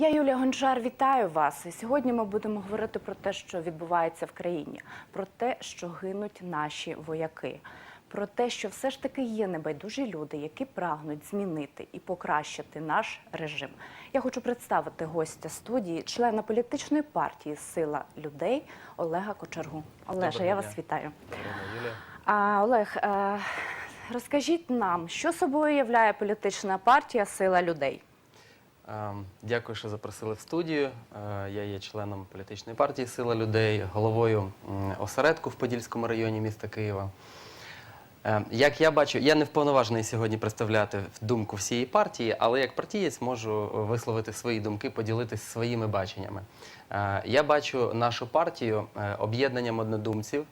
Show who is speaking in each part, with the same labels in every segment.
Speaker 1: Я Юлія Гончар, вітаю вас. І сьогодні ми будемо говорити про те, що відбувається в країні, про те, що гинуть наші вояки, про те, що все ж таки є небайдужі люди, які прагнуть змінити і покращити наш режим. Я хочу представити гостя студії, члена політичної партії Сила людей Олега Кочергу. Олеже, я вас вітаю. А, Олег, е, розкажіть нам, що собою являє політична партія Сила людей?
Speaker 2: Ем, Дякую, що запросили в студію. Е, Я є членом політичної партії Сила людей, головою осередку в Подільському районі міста Києва. Е, Як я бачу, я не вповноважений сьогодні представляти думку всієї партії, але як партієць можу висловити свої думки, поділитися своїми баченнями. Е, Я бачу нашу партію об'єднанням однодумців,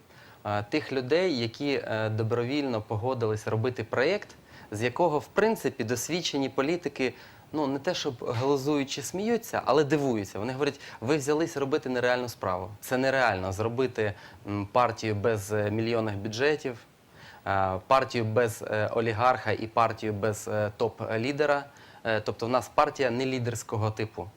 Speaker 2: тих людей, які добровільно погодились робити проєкт, з якого, в принципі, досвідчені політики. Ну, не те, щоб глузуючи сміються, але дивуються. Вони говорять, ви взялись робити нереальну справу. Це нереально зробити партію без е, мільйонних бюджетів, е, партію без е, олігарха і партію без топ-лідера. Тобто в нас партія не лідерського типу.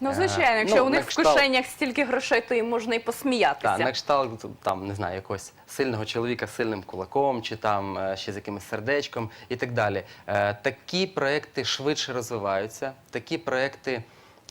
Speaker 1: Ну,
Speaker 2: Е,
Speaker 1: звичайно, якщо
Speaker 2: ну,
Speaker 1: у
Speaker 2: на
Speaker 1: них в кишенях стільки грошей, то їм можна і посміятися.
Speaker 2: Так, на кшталт там не знаю, якогось сильного чоловіка з сильним кулаком, чи там е, ще з якимось сердечком і так далі. Е, Такі проекти швидше розвиваються, такі проекти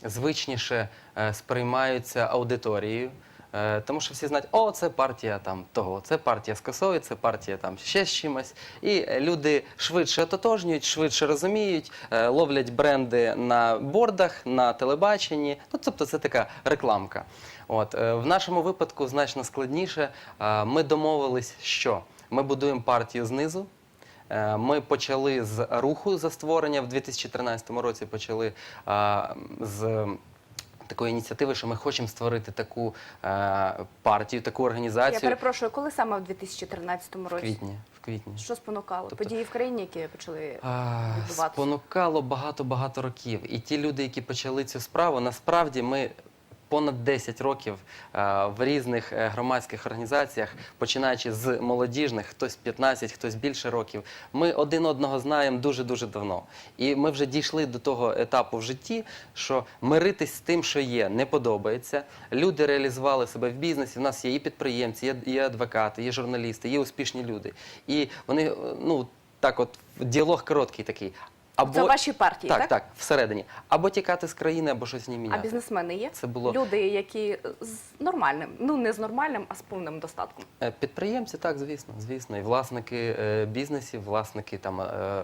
Speaker 2: звичніше е, сприймаються аудиторією. Е, Тому що всі знають, о, це партія там того, це партія з косою, це партія там ще з чимось. І люди швидше ототожнюють, швидше розуміють, е, ловлять бренди на бордах, на телебаченні. Ну, тобто це така рекламка. От е, в нашому випадку значно складніше. Ми домовились, що ми будуємо партію знизу. Ми почали з руху за створення в 2013 році. Почали з такої ініціативи, що ми хочемо створити таку е, партію, таку організацію.
Speaker 1: Я перепрошую, коли саме в 2013
Speaker 2: в
Speaker 1: році?
Speaker 2: квітні. В квітні.
Speaker 1: Що спонукало?
Speaker 2: Тобто-
Speaker 1: Події в країні, які почали
Speaker 2: А,
Speaker 1: відбуватися?
Speaker 2: Спонукало багато-багато років. І ті люди, які почали цю справу, насправді ми понад 10 років в різних е, громадських організаціях, починаючи з молодіжних, хтось 15, хтось більше років, ми один одного знаємо дуже-дуже давно. І ми вже дійшли до того етапу в житті, що миритись з тим, що є, не подобається. Люди реалізували себе в бізнесі. В нас є і підприємці, є адвокати, є журналісти, є успішні люди. І вони, е, ну так, от діалог короткий такий. Або
Speaker 1: Це ваші партії,
Speaker 2: так,
Speaker 1: так?
Speaker 2: так, всередині. Або тікати з країни, або щось не міняти.
Speaker 1: А бізнесмени є?
Speaker 2: Це було-
Speaker 1: Люди, які з нормальним, ну не з нормальним, а з повним достатком.
Speaker 2: Е, Підприємці, так, звісно, звісно. І власники е, бізнесів, власники там, е,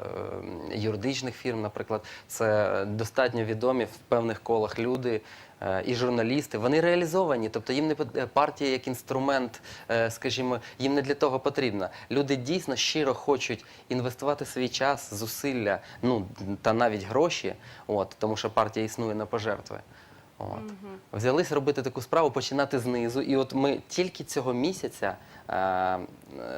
Speaker 2: юридичних фірм, наприклад, це достатньо відомі в певних колах люди. Е, І журналісти, вони реалізовані, тобто їм не е, партія як інструмент, е, скажімо, їм не для того потрібна. Люди дійсно щиро хочуть інвестувати свій час, зусилля, ну та навіть гроші, от тому що партія існує на пожертви. От. Взялись робити таку справу, починати знизу. І от ми тільки цього місяця е,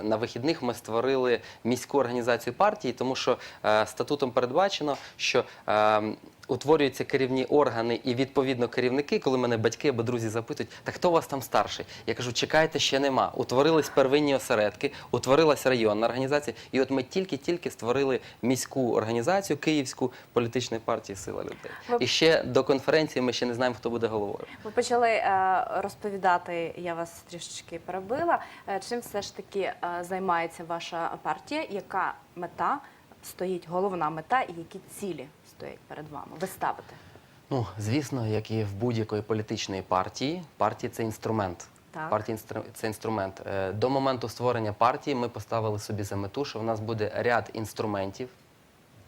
Speaker 2: на вихідних ми створили міську організацію партії, тому що е, статутом передбачено, що е, утворюються керівні органи і відповідно керівники, коли мене батьки або друзі запитують, так хто у вас там старший? Я кажу, чекайте, ще нема. Утворились первинні осередки, утворилась районна організація, і от ми тільки-тільки створили міську організацію Київську політичної партії Сила людей.
Speaker 1: Ви-
Speaker 2: І ще до конференції ми ще не знаємо, хто буде головою.
Speaker 1: Ви почали е, розповідати, я вас трішечки перебила. Е, чим все ж таки е, займається ваша партія? Яка мета стоїть, головна мета і які цілі стоять перед вами? Ви ставите?
Speaker 2: Ну, звісно, як і в будь-якої політичної партії, партія це інструмент.
Speaker 1: Так.
Speaker 2: Партія це інструмент. Е, До моменту створення партії ми поставили собі за мету, що в нас буде ряд інструментів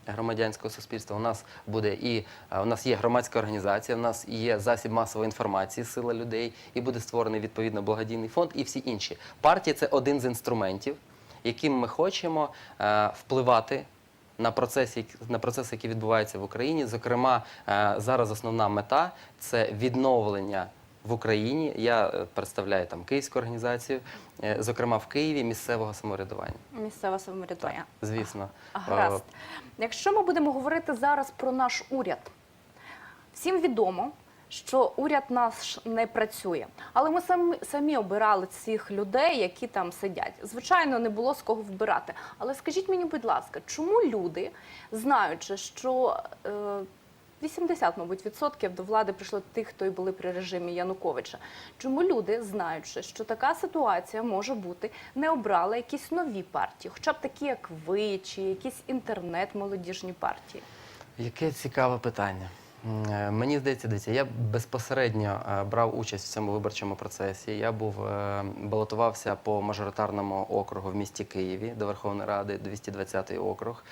Speaker 2: громадянського суспільства. У нас буде і е, у нас є громадська організація, у нас є засіб масової інформації, сила людей, і буде створений відповідно благодійний фонд і всі інші. Партія це один з інструментів, яким ми хочемо е, впливати на процеси, на процеси, які відбуваються в Україні. Зокрема, е, зараз основна мета це відновлення. В Україні я е, представляю там київську організацію, е, зокрема в Києві місцевого самоврядування.
Speaker 1: Місцеве самоврядування.
Speaker 2: Звісно,
Speaker 1: Гаразд. Якщо ми будемо говорити зараз про наш уряд, всім відомо, що уряд наш не працює. Але ми самі, самі обирали цих людей, які там сидять. Звичайно, не було з кого вбирати. Але скажіть мені, будь ласка, чому люди, знаючи, що е, 80, мабуть, відсотків до влади прийшло тих, хто і були при режимі Януковича. Чому люди, знаючи, що така ситуація може бути, не обрали якісь нові партії, хоча б такі, як ви, чи якісь інтернет-молодіжні партії?
Speaker 2: Яке цікаве питання. Е, Мені здається, дивіться, я безпосередньо е, брав участь в цьому виборчому процесі. Я був е, балотувався по мажоритарному округу в місті Києві до Верховної Ради, 220-й округ.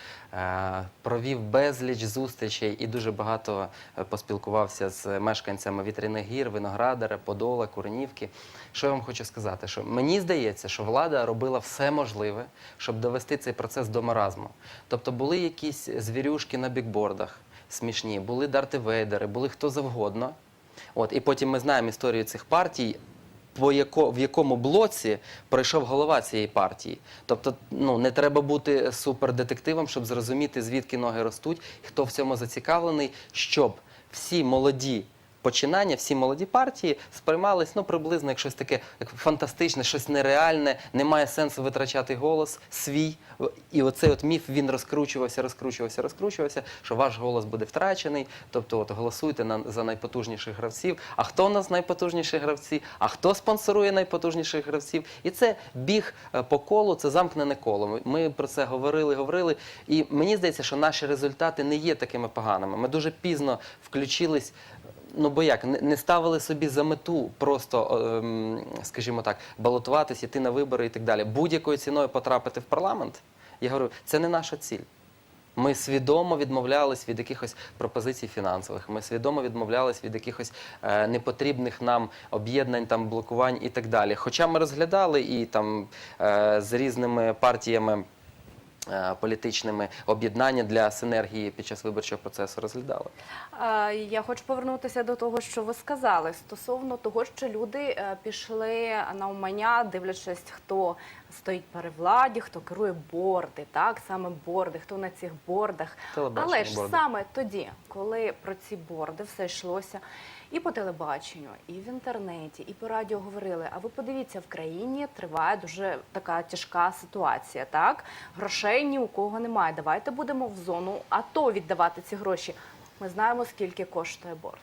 Speaker 2: Провів безліч зустрічей і дуже багато поспілкувався з мешканцями Вітряних гір, Виноградара, Подола, Куренівки. Що я вам хочу сказати? Що мені здається, що влада робила все можливе, щоб довести цей процес до маразму. Тобто були якісь звірюшки на бікбордах смішні, були Дарти Вейдери, були хто завгодно. От, і потім ми знаємо історію цих партій, по яко, в якому блоці пройшов голова цієї партії. Тобто, ну не треба бути супердетективом, щоб зрозуміти, звідки ноги ростуть, хто в цьому зацікавлений, щоб всі молоді. Починання, всі молоді партії сприймались ну приблизно як щось таке як фантастичне, щось нереальне, немає сенсу витрачати голос свій. І оцей от міф він розкручувався, розкручувався, розкручувався, що ваш голос буде втрачений. Тобто, от голосуйте на за найпотужніших гравців. А хто у нас найпотужніші гравці? А хто спонсорує найпотужніших гравців? І це біг е, по колу, це замкнене коло. Ми- Ми про це говорили, говорили. І мені здається, що наші результати не є такими поганими. Ми дуже пізно включились. Ну бо як не ставили собі за мету просто, ем, скажімо так, балотуватись, іти на вибори і так далі. Будь-якою ціною потрапити в парламент. Я говорю, це не наша ціль. Ми свідомо відмовлялись від якихось пропозицій фінансових. Ми свідомо відмовлялись від якихось е, непотрібних нам об'єднань, там блокувань і так далі. Хоча ми розглядали і там е, з різними партіями. е, Політичними об'єднання для синергії під час виборчого процесу розглядали.
Speaker 1: Я хочу повернутися до того, що ви сказали стосовно того, що люди е, пішли на умання, дивлячись, хто стоїть при владі, хто керує борди, так саме борди, хто на цих бордах.
Speaker 2: Телебачення
Speaker 1: Але ж
Speaker 2: борди.
Speaker 1: саме тоді, коли про ці борди все йшлося. І по телебаченню, і в інтернеті, і по радіо говорили. А ви подивіться, в країні триває дуже така тяжка ситуація. Так грошей ні у кого немає. Давайте будемо в зону АТО віддавати ці гроші. Ми знаємо, скільки коштує борт.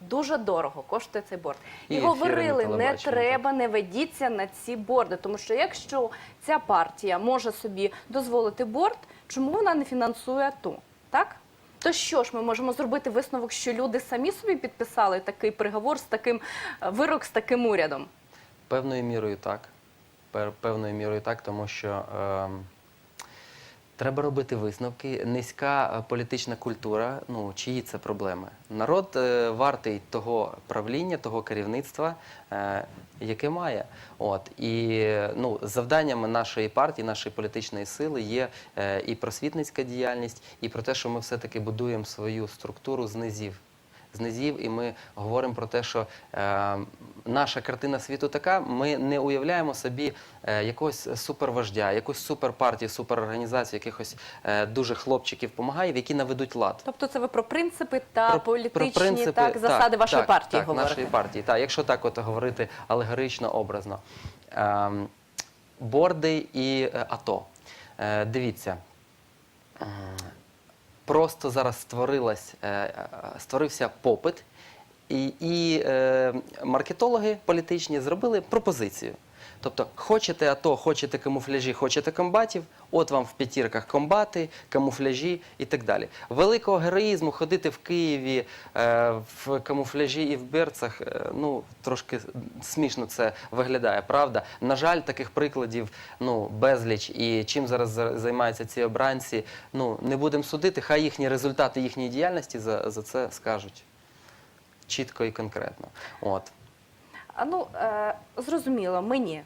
Speaker 1: Дуже дорого коштує цей борт. І,
Speaker 2: І
Speaker 1: говорили, не треба, не ведіться на ці борди. Тому що якщо ця партія може собі дозволити борт, чому вона не фінансує АТО? Так? То що ж ми можемо зробити висновок, що люди самі собі підписали такий приговор з таким е, вирок з таким урядом?
Speaker 2: Певною мірою так. Певною мірою так, тому що ем, треба робити висновки. Низька е, політична культура, ну чиї це проблеми? Народ е, вартий того правління, того керівництва, е, яке має. От і ну, завданнями нашої партії, нашої політичної сили є і просвітницька діяльність, і про те, що ми все-таки будуємо свою структуру з низів з низів, і ми говоримо про те, що е, наша картина світу така, ми не уявляємо собі е, якогось супервождя, якусь суперпартію, суперорганізацію, якихось е, дуже хлопчиків помагаїв, які наведуть лад.
Speaker 1: Тобто це ви про принципи та політичні
Speaker 2: принципи,
Speaker 1: так, засади вашої
Speaker 2: так,
Speaker 1: партії
Speaker 2: так,
Speaker 1: говорите?
Speaker 2: нашої партії. Так, якщо так от говорити алегорично, образно. Ем, борди і е, АТО. Е, дивіться. Просто зараз створилась, е, е, створився попит, і, і е, маркетологи політичні зробили пропозицію. Тобто, хочете АТО, хочете камуфляжі, хочете комбатів, от вам в п'ятірках комбати, камуфляжі і так далі. Великого героїзму ходити в Києві е, в камуфляжі і в берцах, е, ну трошки смішно це виглядає, правда? На жаль, таких прикладів ну безліч. І чим зараз за- займаються ці обранці, ну не будемо судити. Хай їхні результати їхньої діяльності за, за це скажуть чітко і конкретно. От.
Speaker 1: Ну е, зрозуміло, мені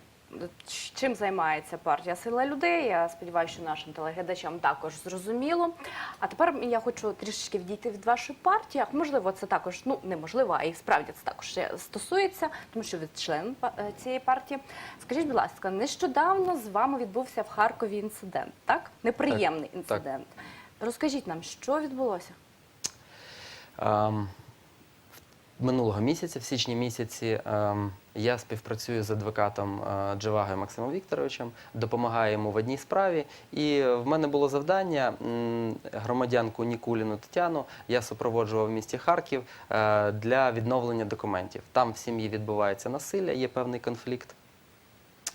Speaker 1: чим займається партія Сила людей. Я сподіваюся, що нашим телеглядачам також зрозуміло. А тепер я хочу трішечки відійти від вашої партії. Можливо, це також ну неможливо, а і справді це також стосується, тому що ви член е, цієї партії. Скажіть, будь ласка, нещодавно з вами відбувся в Харкові інцидент, так? Неприємний
Speaker 2: Так,
Speaker 1: інцидент. Розкажіть нам, що відбулося?
Speaker 2: Ем, минулого місяця, в січні місяці, ем, я співпрацюю з адвокатом е, Джевагою Максимом Вікторовичем, допомагаю йому в одній справі. І в мене було завдання громадянку Нікуліну Тетяну я супроводжував в місті Харків е, для відновлення документів. Там в сім'ї відбувається насилля, є певний конфлікт.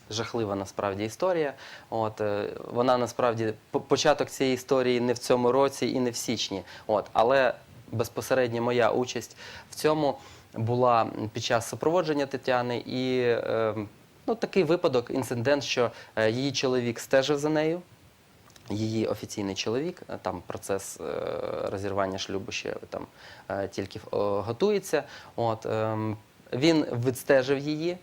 Speaker 2: Жахлива насправді історія. От е, вона насправді початок цієї історії не в цьому році і не в січні. От, але безпосередньо моя участь в цьому була під час супроводження Тетяни і е, ну, такий випадок, інцидент, що е, її чоловік стежив за нею. Її офіційний чоловік, е, там процес е, розірвання шлюбу ще там тільки готується. От, ем, він відстежив її.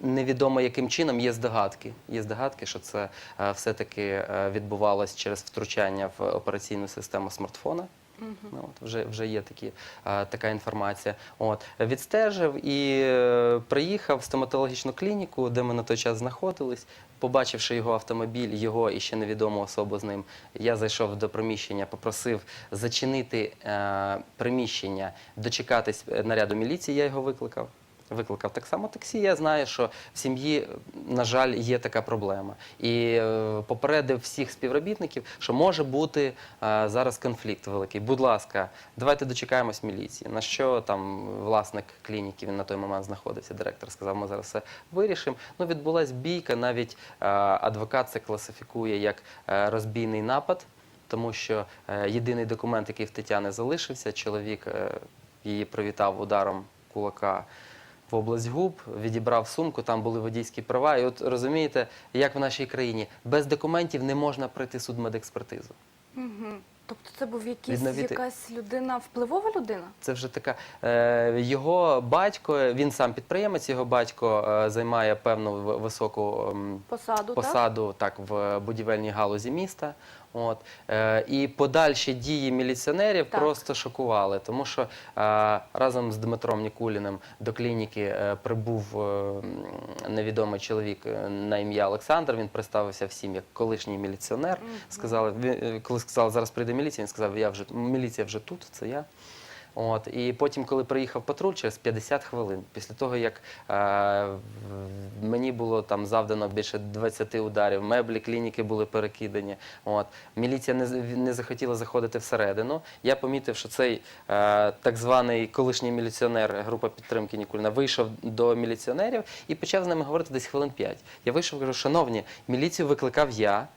Speaker 2: Невідомо яким чином є здогадки. Є здогадки, що це все-таки відбувалось через втручання в операційну систему смартфона. Ну, от вже, вже є такі, а, така інформація. От, відстежив і е, приїхав в стоматологічну клініку, де ми на той час знаходились. Побачивши його автомобіль, його і ще невідому особу з ним, я зайшов до приміщення, попросив зачинити е, приміщення, дочекатись е, наряду міліції, я його викликав. Викликав так само таксі. Я знаю, що в сім'ї, на жаль, є така проблема. І е, попередив всіх співробітників, що може бути е, зараз конфлікт великий. Будь ласка, давайте дочекаємось міліції. На що там власник клініки, він на той момент знаходився, директор сказав, ми зараз все вирішимо. Ну, відбулась бійка, навіть е, адвокат це класифікує як розбійний напад, тому що єдиний документ, який в Тетяни залишився, чоловік її привітав ударом кулака в область губ, відібрав сумку, там були водійські права. І от розумієте, як в нашій країні без документів не можна пройти судмедекспертизу.
Speaker 1: Мгм. Тобто це був якийсь,
Speaker 2: Відновити-
Speaker 1: якась людина, впливова людина?
Speaker 2: Це вже така е, його батько, він сам підприємець, його батько е, займає певну високу ем,
Speaker 1: Посаду, так?
Speaker 2: посаду так в будівельній галузі міста. От е, і подальші дії міліціонерів
Speaker 1: Так.
Speaker 2: просто шокували, тому що е, разом з Дмитром Нікуліним до клініки е, прибув е, невідомий чоловік е, на ім'я Олександр. Він представився всім як колишній міліціонер. Сказали, він- е, коли сказали, зараз прийде міліція, він сказав, я вже міліція вже тут, це я. От, і потім, коли приїхав патруль, через 50 хвилин, після того, як е, мені було там завдано більше 20 ударів, меблі клініки були перекидані. От, міліція не, не захотіла заходити всередину. Я помітив, що цей е, так званий колишній міліціонер, група підтримки Нікульна, вийшов до міліціонерів і почав з ними говорити десь хвилин 5. Я вийшов кажу, шановні, міліцію викликав я.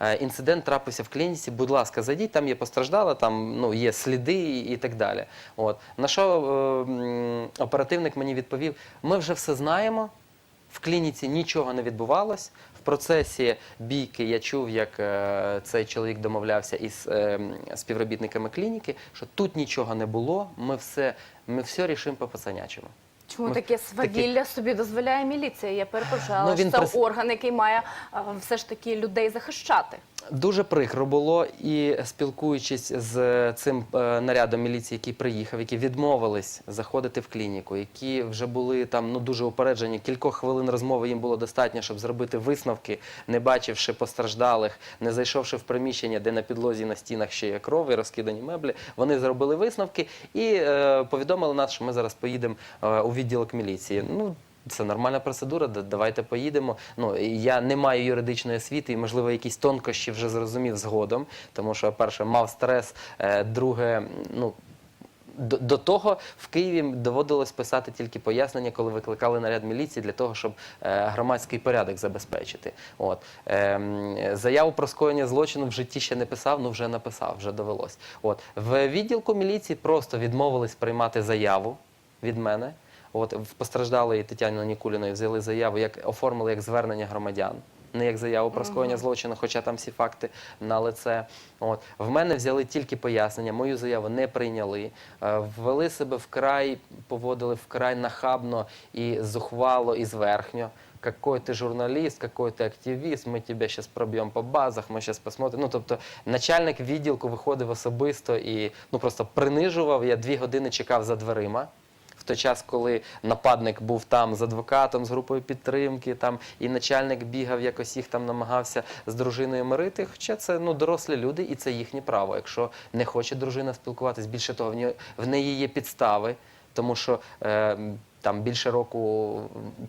Speaker 2: Е, Інцидент трапився в клініці. Будь ласка, зайдіть, там є постраждала, там ну є сліди і, так далі. От на що е, оперативник мені відповів: ми вже все знаємо. В клініці нічого не відбувалось. В процесі бійки я чув, як е, цей чоловік домовлявся із е, співробітниками клініки, що тут нічого не було. Ми все, ми все рішимо по пацанячому.
Speaker 1: Чому таке свавілля собі дозволяє міліція? Я перепрошую, але
Speaker 2: Ну,
Speaker 1: ж це
Speaker 2: прис-
Speaker 1: орган, який має а, все ж таки людей захищати.
Speaker 2: Дуже прикро було, і спілкуючись з цим е, нарядом міліції, який приїхав, які відмовились заходити в клініку, які вже були там ну дуже упереджені. Кількох хвилин розмови їм було достатньо, щоб зробити висновки, не бачивши постраждалих, не зайшовши в приміщення, де на підлозі на стінах ще є кров і розкидані меблі. Вони зробили висновки і е, повідомили нас, що ми зараз поїдемо е, у відділок міліції. Ну це нормальна процедура, давайте поїдемо. Ну я не маю юридичної освіти, і можливо якісь тонкощі вже зрозумів згодом, тому що перше мав стрес, е, друге, ну. До, до того в Києві доводилось писати тільки пояснення, коли викликали наряд міліції для того, щоб е, громадський порядок забезпечити. От ем, заяву про скоєння злочину в житті ще не писав, ну вже написав, вже довелось. От в відділку міліції просто відмовились приймати заяву від мене. От в постраждалої Тетяни Нікуліної взяли заяву, як оформили як звернення громадян. Не як заяву про скоєння злочину, хоча там всі факти на лице. От в мене взяли тільки пояснення, мою заяву не прийняли. Е, Ввели себе вкрай, поводили вкрай нахабно і зухвало, і зверхньо. Какой ти журналіст, какой ти активіст, ми тебе зараз проб'ємо по базах, ми зараз посмотримо. Ну, тобто, начальник відділку виходив особисто і ну просто принижував. Я дві години чекав за дверима той час, коли нападник був там з адвокатом, з групою підтримки, там і начальник бігав, якось їх там намагався з дружиною мирити. Хоча це ну дорослі люди, і це їхнє право. Якщо не хоче дружина спілкуватись, більше того, в неї, є підстави. тому що е, там більше року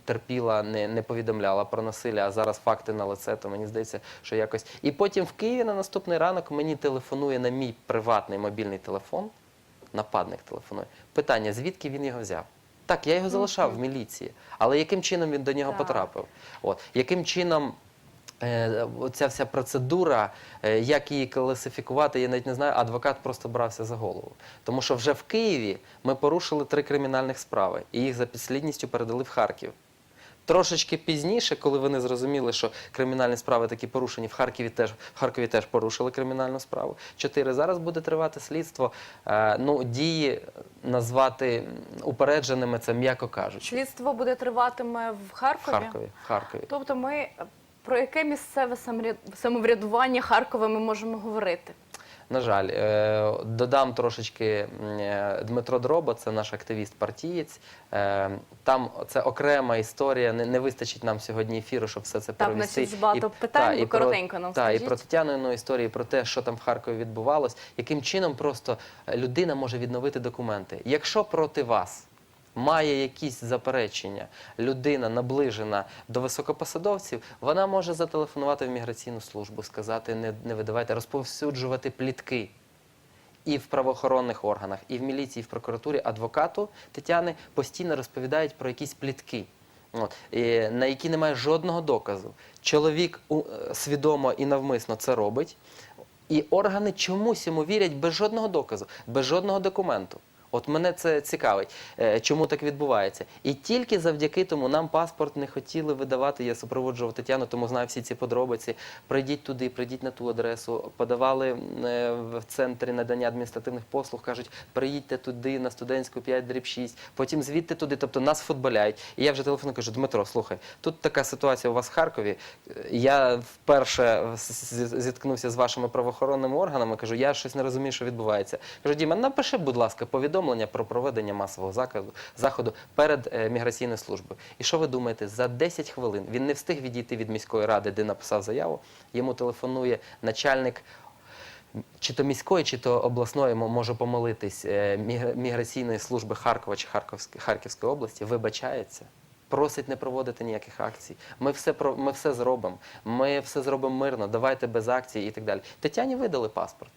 Speaker 2: терпіла, не, не повідомляла про насилля, а зараз факти на лице, то мені здається, що якось. І потім в Києві на наступний ранок мені телефонує на мій приватний мобільний телефон, нападник телефонує. Питання, звідки він його взяв? Так, я його залишав в міліції, але яким чином він до нього
Speaker 1: Так.
Speaker 2: потрапив? От яким чином е, оця вся процедура, е, як її класифікувати, я навіть не знаю. Адвокат просто брався за голову. Тому що вже в Києві ми порушили три кримінальних справи, і їх за підслідністю передали в Харків. Трошечки пізніше, коли вони зрозуміли, що кримінальні справи такі порушені, в Харкові теж в Харкові теж порушили кримінальну справу. Чотири зараз буде тривати слідство. Е, ну дії назвати упередженими, це м'яко кажучи.
Speaker 1: Слідство буде триватиме в
Speaker 2: В
Speaker 1: Харкові.
Speaker 2: Харкові. В Харкові.
Speaker 1: Тобто, ми про яке місцеве самовряд- самоврядування Харкова ми можемо говорити?
Speaker 2: На жаль, е, додам трошечки е, Дмитро Дроба, це наш активіст партієць. Е, Там це окрема історія. Не, не вистачить нам сьогодні ефіру, щоб все це
Speaker 1: Так,
Speaker 2: провести.
Speaker 1: значить, багато
Speaker 2: І-
Speaker 1: питань,
Speaker 2: та, і
Speaker 1: коротенько нам
Speaker 2: та, і про Тетяну історію, про те, що там в Харкові відбувалось, яким чином просто людина може відновити документи. Якщо проти вас має якісь заперечення, людина наближена до високопосадовців, вона може зателефонувати в міграційну службу, сказати, не, не видавайте, розповсюджувати плітки. І в правоохоронних органах, і в міліції, і в прокуратурі адвокату Тетяни постійно розповідають про якісь плітки, от, на які немає жодного доказу. Чоловік е, свідомо і навмисно це робить, і органи чомусь йому вірять без жодного доказу, без жодного документу. От мене це цікавить, е, чому так відбувається. І тільки завдяки тому нам паспорт не хотіли видавати. Я супроводжував Тетяну, тому знаю всі ці подробиці. Прийдіть туди, прийдіть на ту адресу. Подавали е, в центрі надання адміністративних послуг, кажуть, приїдьте туди на студентську 5 дріб 6, потім звідти туди. Тобто нас футболяють. І я вже телефоную, кажу, Дмитро, слухай, тут така ситуація у вас в Харкові. Я вперше зіткнувся з вашими правоохоронними органами. Кажу, я щось не розумію, що відбувається. Кажу, Діма, напиши, будь ласка, повідомлення про проведення масового заходу, заходу перед е, міграційною службою. І що ви думаєте? За 10 хвилин він не встиг відійти від міської ради, де написав заяву. Йому телефонує начальник. Чи то міської, чи то обласної, мо- можу помилитись, е, міграційної служби Харкова чи Харківської, області, вибачається, просить не проводити ніяких акцій. Ми все, ми все зробимо, ми все зробимо мирно, давайте без акцій і так далі. Тетяні видали паспорт.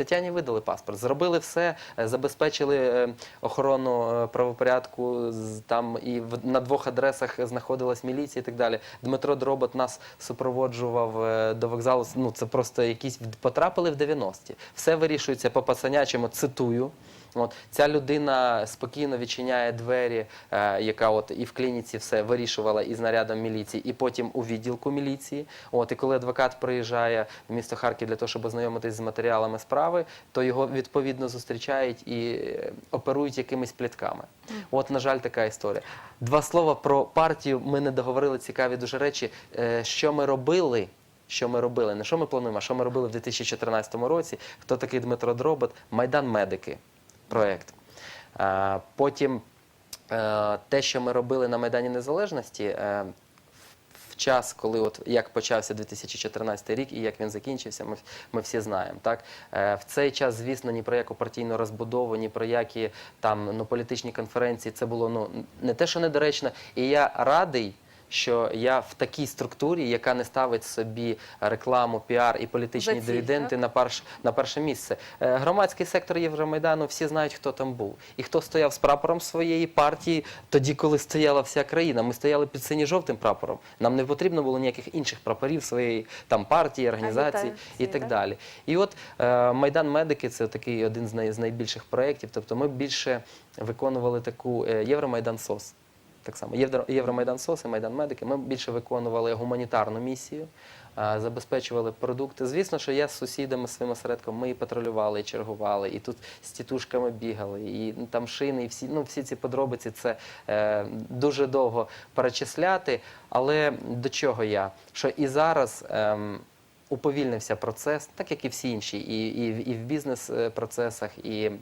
Speaker 2: Тетяні видали паспорт, зробили все, е, забезпечили е, охорону е, правопорядку. Там і на двох адресах знаходилась міліція і так далі. Дмитро Дробот нас супроводжував до вокзалу. Ну це просто якісь потрапили в 90-ті. Все вирішується по пацанячому. Цитую. От ця людина спокійно відчиняє двері, е, яка от і в клініці все вирішувала із нарядом міліції, і потім у відділку міліції. От і коли адвокат приїжджає в місто Харків для того, щоб ознайомитись з матеріалами справи, то його відповідно зустрічають і е, оперують якимись плітками. От, на жаль, така історія. Два слова про партію. Ми не договорили цікаві дуже речі. Е, Що ми робили? Що ми робили? Не що ми плануємо, а що ми робили в 2014 році? Хто такий Дмитро Дробот? Майдан медики проєкт. Е, Потім е, те, що ми робили на Майдані Незалежності, е, в час, коли от як почався 2014 рік і як він закінчився, ми, ми всі знаємо. Так? В цей час, звісно, ні про яку партійну розбудову, ні про які там ну, політичні конференції це було ну, не те, що недоречно. І я радий. Що я в такій структурі, яка не ставить собі рекламу, піар і політичні
Speaker 1: За ціль,
Speaker 2: дивіденди на, перш, на перше місце. Е, Громадський сектор Євромайдану, всі знають, хто там був. І хто стояв з прапором своєї партії тоді, коли стояла вся країна. Ми стояли під синьо-жовтим прапором. Нам не потрібно було ніяких інших прапорів своєї там партії, організації і так
Speaker 1: так?
Speaker 2: далі. І от е, Майдан Медики це такий один з найбільших проєктів. Тобто ми більше виконували таку е, Євромайдан СОС. Так само Євро- Євромайдан СОС і Майдан Медики. Ми більше виконували гуманітарну місію, забезпечували продукти. Звісно, що я з сусідами своїм осередком ми і патрулювали, і чергували, і тут з тітушками бігали, і ну, там шини, і всі, ну, всі ці подробиці це е, дуже довго перечисляти. Але до чого я? Що і зараз. ем, Уповільнився процес, так як і всі інші, і, і, і в і Е,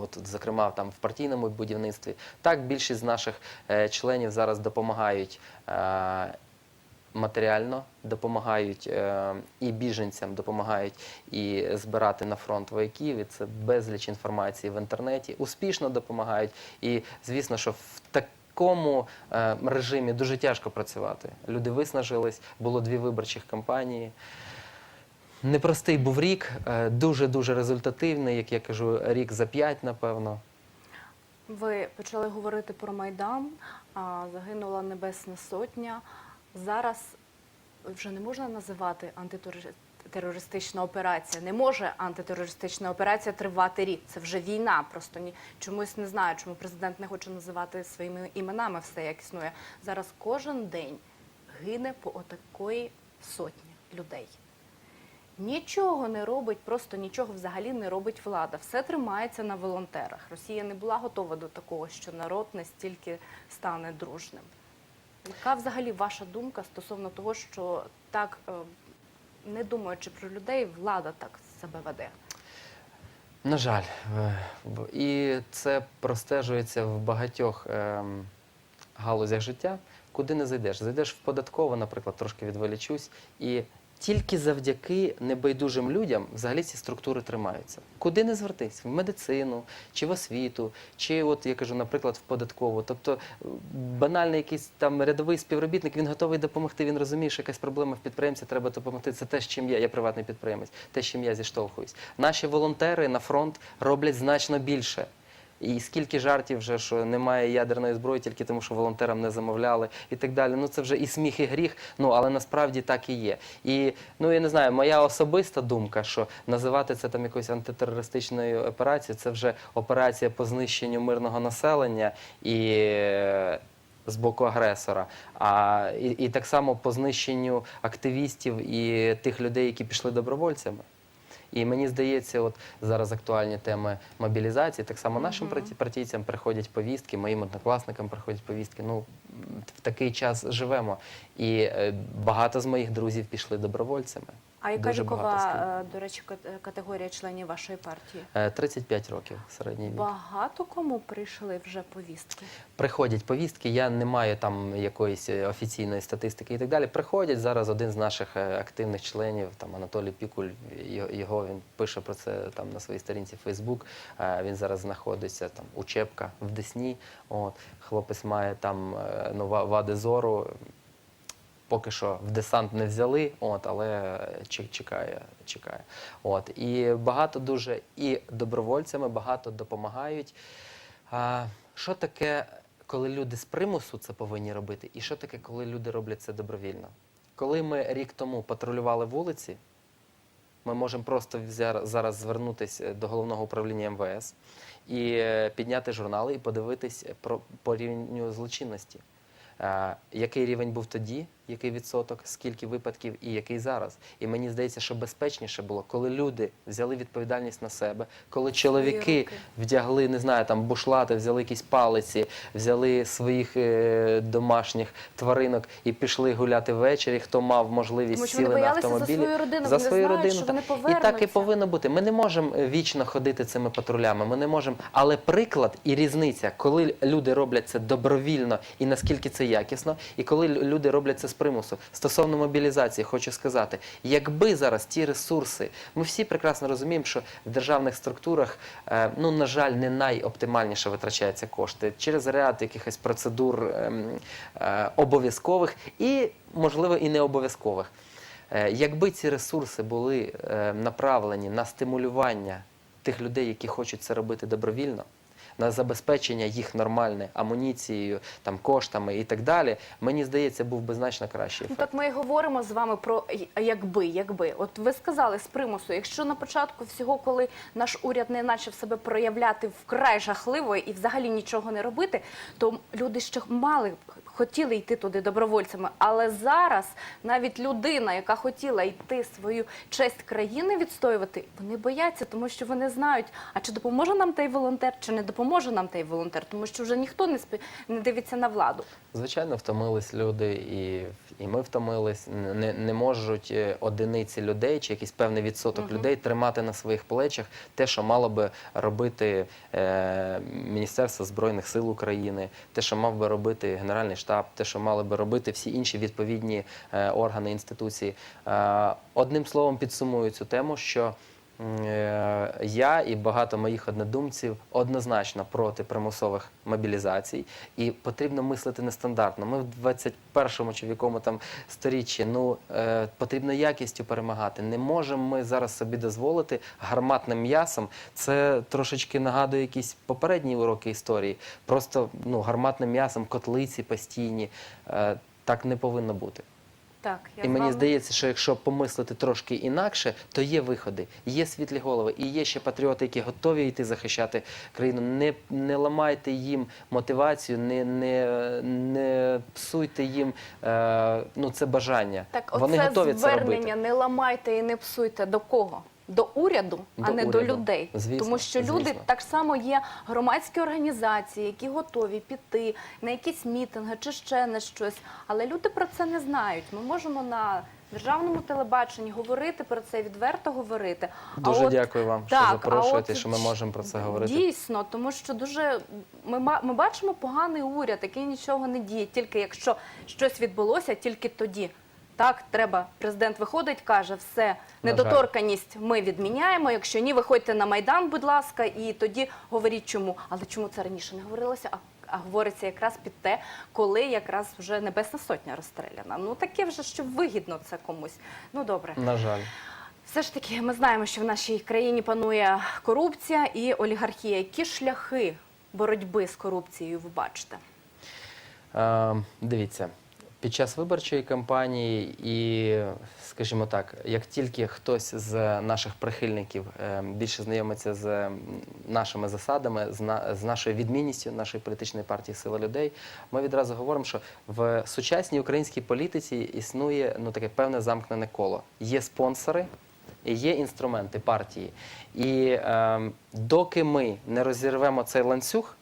Speaker 2: От, зокрема, там в партійному будівництві. Так, більшість з наших е, членів зараз допомагають е, матеріально допомагають е, і біженцям, допомагають і збирати на фронт вояків. І це безліч інформації в інтернеті. Успішно допомагають. І звісно, що в такому е, режимі дуже тяжко працювати. Люди виснажились, було дві виборчих кампанії. Непростий був рік, е, дуже-дуже результативний, як я кажу, рік за п'ять, напевно.
Speaker 1: Ви почали говорити про Майдан, загинула Небесна Сотня. Зараз вже не можна називати антитерористична операція. Не може антитерористична операція тривати рік. Це вже війна. Просто ні чомусь не знаю, чому президент не хоче називати своїми іменами все, як існує. Зараз кожен день гине по отакої сотні людей. Нічого не робить, просто нічого взагалі не робить влада. Все тримається на волонтерах. Росія не була готова до такого, що народ настільки стане дружним. Яка взагалі ваша думка стосовно того, що так, е, не думаючи про людей, влада так себе веде?
Speaker 2: На жаль, е, і це простежується в багатьох ем, галузях життя, куди не зайдеш. Зайдеш в податково, наприклад, трошки відволічусь, і тільки завдяки небайдужим людям взагалі ці структури тримаються. Куди не звертись? В медицину, чи в освіту, чи от я кажу, наприклад, в податкову. Тобто банальний якийсь там рядовий співробітник, він готовий допомогти. Він розуміє, що якась проблема в підприємці, треба допомогти. Це те, з чим я, я приватний підприємець, те, з чим я зіштовхуюсь. Наші волонтери на фронт роблять значно більше. І скільки жартів вже, що немає ядерної зброї, тільки тому, що волонтерам не замовляли і так далі. Ну це вже і сміх, і гріх. Ну але насправді так і є. І ну я не знаю, моя особиста думка, що називати це там якоюсь антитерористичною операцією, це вже операція по знищенню мирного населення і. З боку агресора, а і, і так само по знищенню активістів і тих людей, які пішли добровольцями. І мені здається, от зараз актуальні теми мобілізації. Так само нашим партійцям приходять повістки, моїм однокласникам приходять повістки. Ну в такий час живемо. І е, багато з моїх друзів пішли добровольцями.
Speaker 1: А яка
Speaker 2: Дуже багато
Speaker 1: вікова, е, до речі, кат- категорія членів вашої партії?
Speaker 2: Е, 35 років середній вік.
Speaker 1: Багато кому прийшли вже повістки?
Speaker 2: Приходять повістки, я не маю там якоїсь е, офіційної статистики і так далі. Приходять зараз один з наших е, активних членів, там Анатолій Пікуль, його- його він пише про це там на своїй сторінці. Е, Він зараз знаходиться там учебка в Десні. От хлопець має там е, ну, ва- вади зору. Поки що в десант не взяли, от, але чекає, чекає. От. І багато дуже і добровольцями багато допомагають. А, що таке, коли люди з примусу це повинні робити, і що таке, коли люди роблять це добровільно? Коли ми рік тому патрулювали вулиці, ми можемо просто зараз звернутися до головного управління МВС і е, підняти журнали і подивитись про по рівню злочинності. Е, який рівень був тоді, який відсоток, скільки випадків і який зараз. І мені здається, що безпечніше було, коли люди взяли відповідальність на себе, коли чоловіки вдягли, не знаю, там бушлати, взяли якісь палиці, взяли своїх е, домашніх тваринок і пішли гуляти ввечері. Хто мав можливість
Speaker 1: Тому що вони
Speaker 2: сіли на
Speaker 1: боялися за
Speaker 2: автомобілі
Speaker 1: свою родину,
Speaker 2: за
Speaker 1: вони
Speaker 2: свою
Speaker 1: знають,
Speaker 2: родину.
Speaker 1: що
Speaker 2: та-
Speaker 1: вони
Speaker 2: і так і
Speaker 1: повернуться.
Speaker 2: повинно бути. Ми не можемо е, вічно ходити цими патрулями. Ми не можемо. Але приклад і різниця, коли люди роблять це добровільно і наскільки це якісно, і коли люди роблять це з примусу. Стосовно мобілізації, хочу сказати, якби зараз ті ресурси, ми всі прекрасно розуміємо, що в державних структурах, е, ну на жаль, не найоптимальніше витрачаються кошти через ряд якихось процедур ем, е, обов'язкових і, можливо, і не обов'язкових. Е, Якби ці ресурси були направлені на стимулювання тих людей, які хочуть це робити добровільно, на забезпечення їх нормальною амуніцією, там коштами і так далі, мені здається, був би значно кращий
Speaker 1: Ну
Speaker 2: ефект.
Speaker 1: так ми і говоримо з вами про якби, якби. От ви сказали з примусу, якщо на початку всього, коли наш уряд не почав себе проявляти вкрай жахливо і взагалі нічого не робити, то люди ще мали хотіли йти туди добровольцями. Але зараз навіть людина, яка хотіла йти свою честь країни відстоювати, вони бояться, тому що вони знають, а чи допоможе нам той волонтер, чи не допоможе нам той волонтер, тому що вже ніхто не спі... не дивиться на владу.
Speaker 2: Звичайно, втомились люди, і і ми втомились. Не, не можуть е, одиниці людей чи якийсь певний відсоток
Speaker 1: Мгм.
Speaker 2: людей тримати на своїх плечах те, що мало би робити е, Міністерство Збройних сил України, те, що мав би робити Генеральний штаб, те, що мали би робити всі інші відповідні е, органи інституції. Е, одним словом, підсумую цю тему, що я і багато моїх однодумців однозначно проти примусових мобілізацій, і потрібно мислити нестандартно. Ми в 21-му чи в якому там сторіччі ну е, потрібно якістю перемагати. Не можемо ми зараз собі дозволити гарматним м'ясом. Це трошечки нагадує якісь попередні уроки історії. Просто ну гарматним м'ясом, котлиці постійні. Е, так не повинно бути.
Speaker 1: Так, я
Speaker 2: І мені здається, що якщо помислити трошки інакше, то є виходи, є світлі голови, і є ще патріоти, які готові йти захищати країну. Не, не ламайте їм мотивацію, не, не, не псуйте їм е, ну, це бажання.
Speaker 1: Так,
Speaker 2: Вони
Speaker 1: оце
Speaker 2: звернення це робити.
Speaker 1: не ламайте і не псуйте до кого? До уряду, а
Speaker 2: До
Speaker 1: не до людей.
Speaker 2: Звісно,
Speaker 1: Тому що люди так само є громадські організації, які готові піти на якісь мітинги чи ще на щось. Але люди про це не знають. Ми можемо на державному телебаченні говорити про це, відверто говорити.
Speaker 2: Дуже
Speaker 1: а от,
Speaker 2: дякую вам,
Speaker 1: так,
Speaker 2: що запрошуєте, що ми можемо про це говорити.
Speaker 1: Дійсно, тому що дуже ми, ми бачимо поганий уряд, який нічого не діє, тільки якщо щось відбулося, тільки тоді. Так, треба. Президент виходить, каже, все,
Speaker 2: На
Speaker 1: недоторканність ми відміняємо. Якщо ні, виходьте на майдан, будь ласка, і тоді говоріть чому. Але чому це раніше не говорилося? А, а говориться якраз під те, коли якраз вже Небесна Сотня розстріляна. Ну таке вже що вигідно це комусь. Ну добре.
Speaker 2: На жаль.
Speaker 1: Все ж таки, ми знаємо, що в нашій країні панує корупція і олігархія. Які шляхи боротьби з корупцією ви бачите?
Speaker 2: Е, дивіться, під час виборчої кампанії і, скажімо так, як тільки хтось з наших прихильників е, більше знайомиться з нашими засадами, з, на, з нашою відмінністю нашої політичної партії Сила людей, ми відразу говоримо, що в сучасній українській політиці існує ну таке певне замкнене коло. Є спонсори. І є інструменти партії. І е, доки ми не розірвемо цей ланцюг,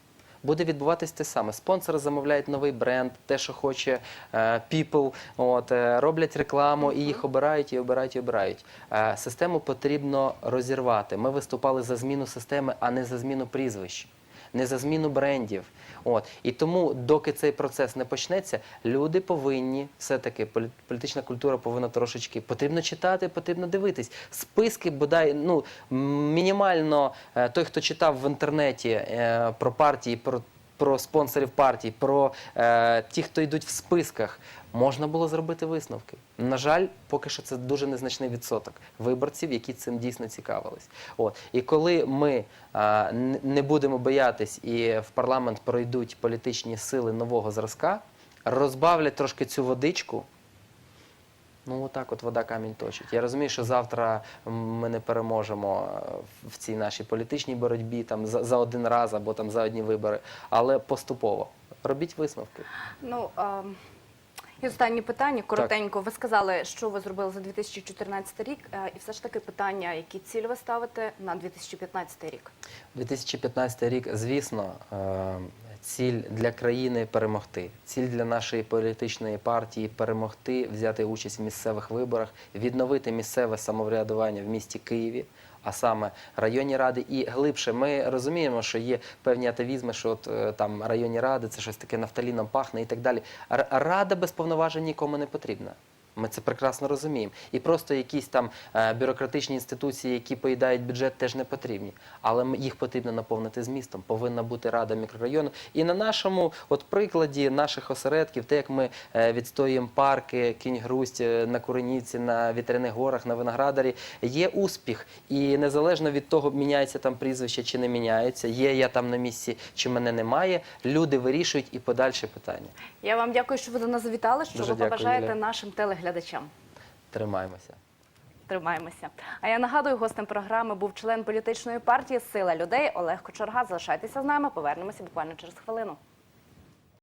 Speaker 2: буде відбуватись те саме. Спонсори замовляють новий бренд, те, що хоче е, people, от, е, роблять рекламу і їх обирають, і обирають, і обирають. Е, систему потрібно розірвати. Ми виступали за зміну системи, а не за зміну прізвищ. Не за зміну брендів. От. І тому, доки цей процес не почнеться, люди повинні, все-таки полі- політична культура повинна трошечки, потрібно читати, потрібно дивитись. Списки, бодай, ну, мінімально е, той, хто читав в інтернеті е, про партії, про, про спонсорів партій, про е, ті, хто йдуть в списках, можна було зробити висновки. На жаль, поки що це дуже незначний відсоток виборців, які цим дійсно цікавились. От. І коли ми а, не будемо боятись і в парламент пройдуть політичні сили нового зразка, розбавлять трошки цю водичку. Ну, отак от вода камінь точить. Я розумію, що завтра ми не переможемо е, в- цій нашій політичній боротьбі там за, за один раз або там за одні вибори, але поступово. Робіть висновки.
Speaker 1: Ну ем, і останнє питання коротенько. Ви сказали, що ви зробили за 2014 рік, е, і все ж таки питання, які цілі ви ставите на 2015 рік?
Speaker 2: 2015 рік, звісно, е, ціль для країни перемогти. Ціль для нашої політичної партії перемогти, взяти участь в місцевих виборах, відновити місцеве самоврядування в місті Києві. А саме районні ради і глибше. Ми розуміємо, що є певні атавізми, що от е, там районні ради це щось таке нафталіном пахне і так далі. Рада без повноважень нікому не потрібна. Ми це прекрасно розуміємо. І просто якісь там е, бюрократичні інституції, які поїдають бюджет, теж не потрібні. Але їх потрібно наповнити змістом. Повинна бути рада мікрорайону. І на нашому от прикладі наших осередків, те, як ми е, відстоюємо парки, кінь грусть е, на Куреніці, на Вітряних горах, на Виноградарі, є успіх. І незалежно від того, міняється там прізвище чи не міняється, є я там на місці, чи мене немає. Люди вирішують і подальше питання.
Speaker 1: Я вам дякую, що ви до нас завітали. Що
Speaker 2: Дуже
Speaker 1: ви побажаєте нашим телеглядачам?
Speaker 2: Тримаємося.
Speaker 1: Тримаємося. А я нагадую, гостем програми був член політичної партії Сила людей Олег Кочорга. Залишайтеся з нами. Повернемося буквально через хвилину.